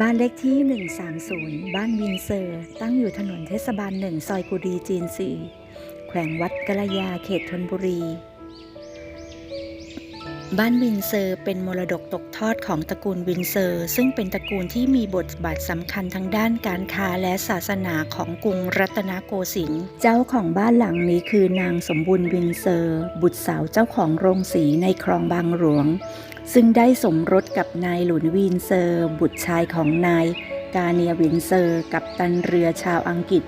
บ้านเลขที่ 130 บ้านวินเซอร์ ตั้งอยู่ถนนเทศบาลหนึ่งซอยกุดีจีนสี่แขวงวัดกะละยาเขตธนบุรี บ้านวินเซอร์เป็นมรดกตกทอดของตระกูลวินเซอร์ ซึ่งเป็นตระกูลที่มีบทบาทสำคัญทั้งด้านการค้าและศาสนาของกรุงรัตนโกสินทร์ เจ้าของบ้านหลังนี้คือนางสมบูรณ์วินเซอร์ บุตรสาวเจ้าของโรงสีในคลองบางหลวง ซึ่งได้สมรสกับนายหลุนวินเซอร์ บุตรชายของนายกาเนียวินเซอร์ กับตันเรือชาวอังกฤษ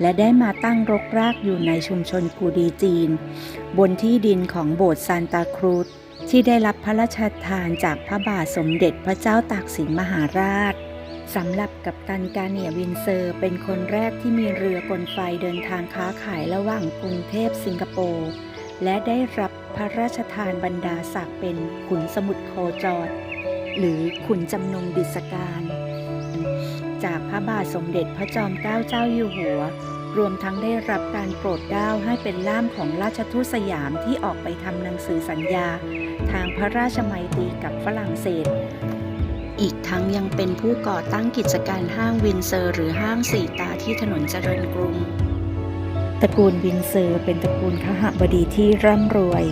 และได้มาตั้งรกรากอยู่ในชุมชนกูดีจีน บนที่ดินของโบสถ์ซานตาครูซที่ได้รับพระราชทานจากพระบาทสมเด็จพระเจ้าตากสินมหาราชสำหรับกัปตันกาเนียวินเซอร์ เป็นคนแรกที่มีเรือกลไฟเดินทางค้าขายระหว่างกรุงเทพสิงคโปร์ และได้รับพระราชทานบรรดาศักดิ์เป็นขุนสมุทรโคจร หรือขุนจำนงดิษการ จากพระบาทสมเด็จพระจอมเกล้าเจ้าอยู่หัว รวมทั้งได้รับการโปรดเกล้าให้เป็นล่ามของราชทูตสยามที่ออกไปทำหนังสือสัญญา ทางพระราชมัยตรีกับฝรั่งเศส อีกทั้งยังเป็นผู้ก่อตั้งกิจการห้างวินเซอร์ หรือห้างสีตาที่ถนนเจริญกรุง ตระกูลวินเซอร์เป็นตระกูลขหบดีที่ร่ำรวย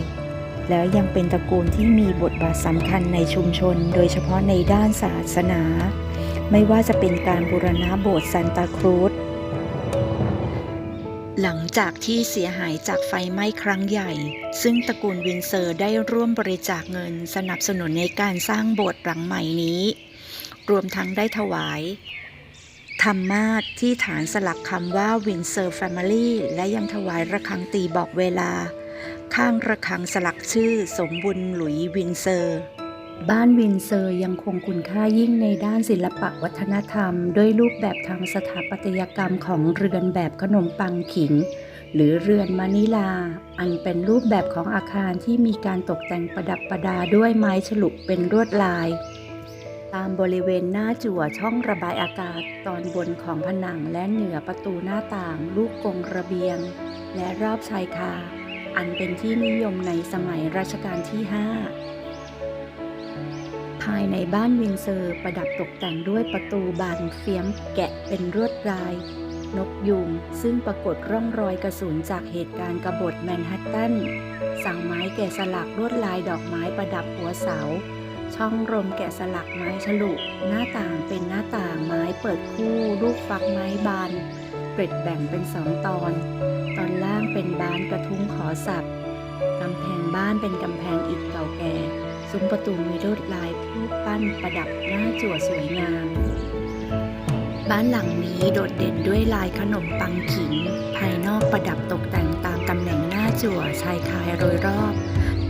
แล้วยังเป็นตระกูลที่มีบทบาทสำคัญในชุมชน โดยเฉพาะในด้านศาสนา ไม่ว่าจะเป็นการบูรณะโบสถ์ซานตาครูซหลังจากที่เสียหายจากไฟไหม้ครั้งใหญ่ ซึ่งตระกูลวินเซอร์ได้ร่วมบริจาคเงินสนับสนุนในการสร้างโบสถ์หลังใหม่นี้ รวมทั้งได้ถวาย ธรรมาสที่ฐานสลักคำว่าวินเซอร์แฟมิลี่และยังถวายระฆังตีบอกเวลา ข้างระฆังสลักชื่อสมบุญหลุยวินเซอร์ บ้านวินเซอร์ยังคงคุณค่ายิ่งในด้านศิลปะวัฒนธรรม ด้วยรูปแบบทางสถาปัตยกรรมของเรือนแบบขนมปังขิง หรือเรือนมานิลา อันเป็นรูปแบบของอาคารที่มีการตกแต่งประดับประดาด้วยไม้ฉลุเป็นลวดลาย ตามบริเวณหน้าจั่วช่องระบายอากาศตอนบนของผนังและเหนือประตูหน้าต่าง ลูกกงระเบียง และรอบชายคา อันเป็นที่นิยมในสมัยรัชกาลที่ 5 ภายในบ้านวินเซอร์ประดับตกแต่งด้วยประตูบานเฟียมแกะเป็นลวดลาย นกยุงซึ่งปรากฏร่องรอยกระสุนจากเหตุการณ์กบฏแมนฮัตตันสั่งไม้แกะสลักลวดลายดอกไม้ประดับหัวเสา ช่องรมแกะสลักไม้ฉลุหน้าต่างเป็นหน้าต่างไม้เปิดคู่ลูกฟักไม้บานเกร็ดแบ่งเป็นสองตอน ตอนล่างเป็นบานกระทุ้งขอสับกำแพงบ้านเป็นกำแพงอิฐเก่าแก่ซุ้มประตูมีลวดลายรูปปั้นประดับหน้าจั่วสวยงาม บ้านหลังนี้โดดเด่นด้วยลายขนมปังขิง ภายนอกประดับตกแต่งตามตำแหน่งหน้าจั่วชายคายโดยรอบ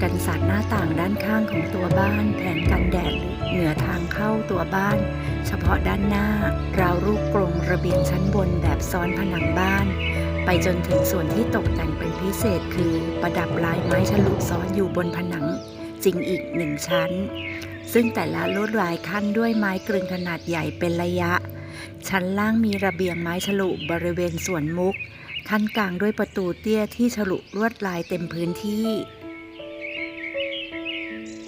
กันศาสตร์หน้าต่างด้านข้างของตัวบ้านแผงกันแดดเหนือทางเข้าตัวบ้าน เฉพาะด้านหน้าราวรูปกรงระเบียงชั้นบนแบบซ้อนผนังบ้าน ไปจนถึงส่วนที่ตกแต่งเป็นพิเศษคือประดับลายไม้ฉลุซ้อนอยู่บนผนัง จริงอีกหนึ่งชั้น ซึ่งแต่ละลวดลายขั้นด้วยไม้กลึงขนาดใหญ่เป็นระยะ ชั้นล่างมีระเบียงไม้ฉลุบริเวณส่วนมุกขั้นกลางด้วยประตูเตี้ยที่ฉลุลวดลายเต็มพื้นที่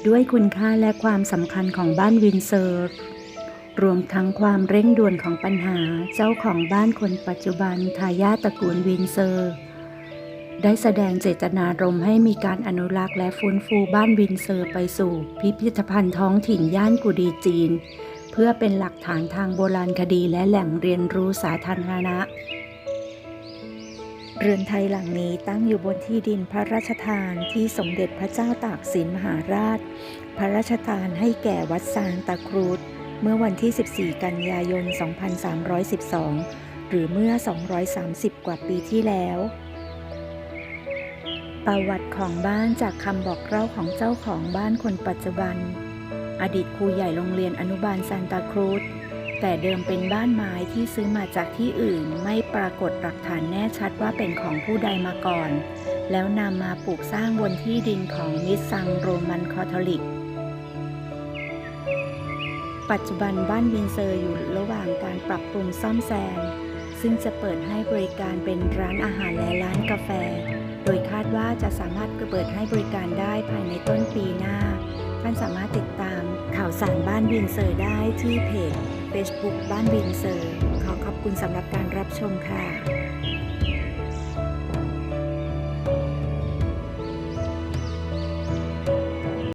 ด้วยคุณค่าและความสำคัญของบ้านวินเซอร์ รวมทั้งความเร่งด่วนของปัญหาเจ้าของบ้านคนปัจจุบันทายาทตระกูลวินเซอร์ ได้แสดงเจตนารมณ์ให้มีการอนุรักษ์และฟื้นฟูบ้านวินเซอร์ไปสู่พิพิธภัณฑ์ท้องถิ่นย่านกุดีจีน เพื่อเป็นหลักฐานทางโบราณคดีและแหล่งเรียนรู้สาธารณะ เรือนไทยหลังนี้ตั้งอยู่บนที่ดินพระราชทานที่สมเด็จพระเจ้าตากสินมหาราช พระราชทานให้แก่วัดซานตาครูดเมื่อวันที่ 14 กันยายน 2312 หรือเมื่อ 230 กว่าปีที่แล้ว ประวัติของบ้านจากคำบอกเล่าของเจ้าของบ้านคนปัจจุบัน อดีตครูใหญ่โรงเรียนอนุบาลซานตาครูซ แต่เดิมเป็นบ้านไม้ที่ซื้อมาจากที่อื่นไม่ปรากฏหลักฐานแน่ชัดว่าเป็นของผู้ใดมาก่อน แล้วนำมาปลูกสร้างบนที่ดินของมิสซังโรมันคาทอลิก ปัจจุบันบ้านวินเซอร์อยู่ระหว่างการปรับปรุงซ่อมแซม ซึ่งจะเปิดให้บริการเป็นร้านอาหารและร้านกาแฟ สามารถเปิดให้บริการได้ภายในต้นปีหน้า ท่านสามารถติดตามข่าวสารบ้านวินเซอร์ได้ที่เพจ Facebook บ้านวินเซอร์ ขอขอบคุณสำหรับการรับชมค่ะ